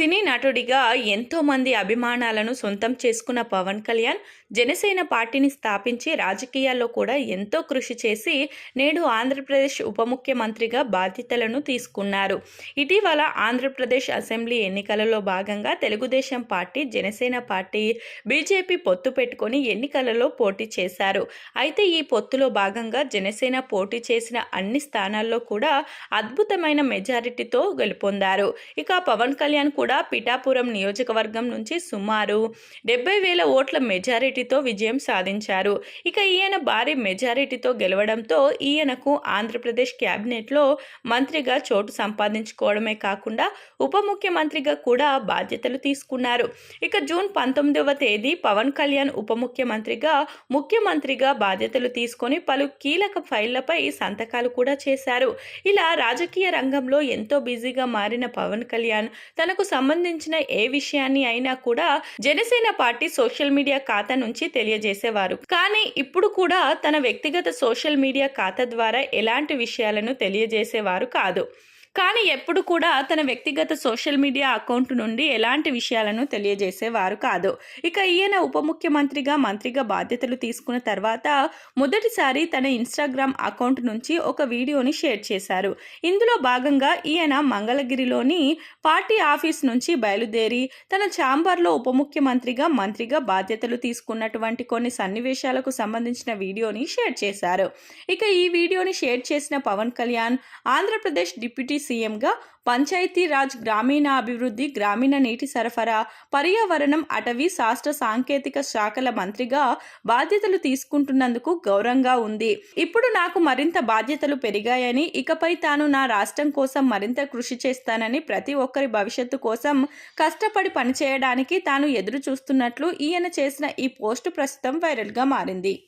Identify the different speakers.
Speaker 1: సినీ నటుడిగా ఎంతోమంది అభిమానాలను సొంతం చేసుకున్న పవన్ కళ్యాణ్ జనసేన పార్టీని స్థాపించి రాజకీయాల్లో కూడా ఎంతో కృషి చేసి నేడు ఆంధ్రప్రదేశ్ ఉప ముఖ్యమంత్రిగా బాధ్యతలను తీసుకున్నారు. ఇటీవల ఆంధ్రప్రదేశ్ అసెంబ్లీ ఎన్నికలలో భాగంగా Telugu Desam party Janasena party BJP పొత్తు పెట్టుకొని ఎన్నికలలో పోటీ చేశారు. అయితే ఈ పొత్తులో భాగంగా జనసేన పోటీ చేసిన అన్ని స్థానాల్లో కూడా అద్భుతమైన మెజారిటీతో గెలుపొందారు. ఇక పవన్ కళ్యాణ్ కూడా పిఠాపురం నియోజకవర్గం నుంచి సుమారు డెబ్బై వేల ఓట్ల మెజారిటీతో విజయం సాధించారు. ఇక ఈయన భారీ మెజారిటీతో గెలవడంతో ఈయనకు ఆంధ్రప్రదేశ్ క్యాబినెట్లో మంత్రిగా చోటు సంపాదించుకోవడమే కాకుండా ఉప ముఖ్యమంత్రిగా కూడా బాధ్యతలు తీసుకున్నారు. ఇక జూన్ పంతొమ్మిదవ తేదీ పవన్ కళ్యాణ్ ఉప ముఖ్యమంత్రిగా ముఖ్యమంత్రిగా బాధ్యతలు తీసుకొని పలు కీలక ఫైళ్ళపై సంతకాలు కూడా చేశారు. ఇలా రాజకీయ రంగంలో ఎంతో బిజీగా మారిన పవన్ కళ్యాణ్ తనకు సంబంధించిన ఏ విషయాన్ని అయినా కూడా జనసేన పార్టీ సోషల్ మీడియా ఖాతా నుంచి తెలియజేసేవారు. కానీ ఇప్పుడు కూడా తన వ్యక్తిగత సోషల్ మీడియా ఖాతా ద్వారా ఎలాంటి విషయాలను తెలియజేసేవారు కాదు. కానీ ఎప్పుడు కూడా తన వ్యక్తిగత సోషల్ మీడియా అకౌంట్ నుండి ఎలాంటి విషయాలను తెలియజేసేవారు కాదు. ఇక ఈయన ఉప ముఖ్యమంత్రిగా మంత్రిగా బాధ్యతలు తీసుకున్న తర్వాత మొదటిసారి తన ఇన్స్టాగ్రామ్ అకౌంట్ నుంచి ఒక వీడియోని షేర్ చేశారు. ఇందులో భాగంగా ఈయన మంగళగిరిలోని పార్టీ ఆఫీస్ నుంచి బయలుదేరి తన ఛాంబర్లో ఉప ముఖ్యమంత్రిగా మంత్రిగా బాధ్యతలు తీసుకున్నటువంటి కొన్ని సన్నివేశాలకు సంబంధించిన వీడియోని షేర్ చేశారు. ఇక ఈ వీడియోని షేర్ చేసిన పవన్ కళ్యాణ్ ఆంధ్రప్రదేశ్ డిప్యూటీ సీఎంగా పంచాయతీ రాజ్ గ్రామీణాభివృద్ధి గ్రామీణ నీటి సరఫరా పర్యావరణం అటవీ శాస్త్ర సాంకేతిక శాఖల మంత్రిగా బాధ్యతలు తీసుకుంటున్నందుకు గౌరవంగా ఉంది. ఇప్పుడు నాకు మరింత బాధ్యతలు పెరిగాయని ఇకపై తాను నా రాష్ట్రం కోసం మరింత కృషి చేస్తానని ప్రతి ఒక్కరి భవిష్యత్తు కోసం కష్టపడి పనిచేయడానికి తాను ఎదురు చూస్తున్నట్లు ఈయన చేసిన ఈ పోస్టు ప్రస్తుతం వైరల్గా మారింది.